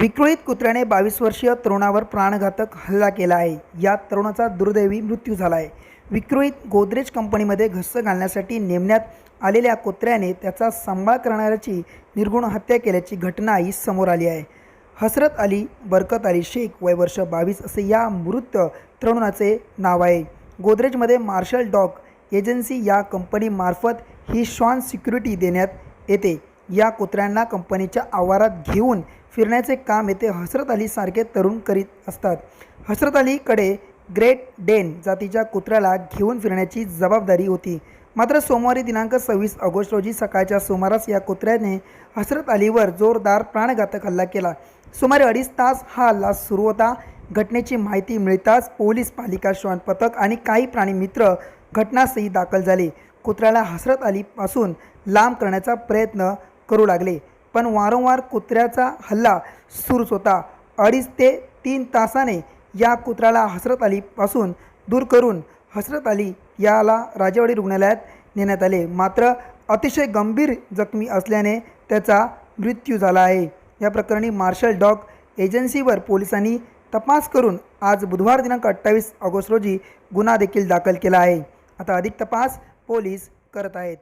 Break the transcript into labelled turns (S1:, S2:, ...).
S1: विक्रोळीत कुत्र्याने बावीस वर्षीय तरुणावर प्राणघातक हल्ला केला आहे. या तरुणाचा दुर्दैवी मृत्यू झाला आहे विक्रोळीत गोदरेज कंपनीमध्ये घस्स घालण्यासाठी नेमण्यात आलेल्या कुत्र्याने त्याचा सांभाळ करणाऱ्याची निर्गुण हत्या केल्याची घटना ही समोर आली आहे. हसरत अली बरकत अली शेख वय वर्ष बावीस असे या मृत तरुणाचे नाव आहे. गोदरेजमध्ये मार्शल डॉग एजन्सी या कंपनीमार्फत ही शॉन सिक्युरिटी देण्यात येते. या कुत्र्यांना कंपनीच्या आवारात घेऊन फिरण्याचे काम येथे हसरत अलीसारखे तरुण करीत असतात. हसरत अलीकडे ग्रेट डेन जातीच्या कुत्र्याला घेऊन फिरण्याची जबाबदारी होती. मात्र सोमवारी दिनांक सव्वीस ऑगस्ट रोजी सकाळच्या सुमारास या कुत्र्याने हसरत अलीवर जोरदार प्राणघातक हल्ला केला. सुमारे अडीच तास हा हल्ला सुरू होता. घटनेची माहिती मिळताच पोलीस पालिका श्वान पथक आणि काही प्राणी मित्र घटनास्थळी दाखल झाले. कुत्र्याला हसरत अलीपासून लांब करण्याचा प्रयत्न करू लागले. पण वारंवार कुत्र्याचा हल्ला सुरूच होता. अडीच ते तीन तासाने या कुत्र्याला हसरत अलीपासून दूर करून हसरत अली याला राजेवाडी रुग्णालयात नेण्यात आले. मात्र अतिशय गंभीर जखमी असल्याने त्याचा मृत्यू झाला आहे. या प्रकरणी मार्शल डॉग एजन्सीवर पोलिसांनी तपास करून आज बुधवार दिनांक अठ्ठावीस ऑगस्ट रोजी गुन्हा देखील दाखल केला आहे. आता अधिक तपास पोलीस करत आहेत.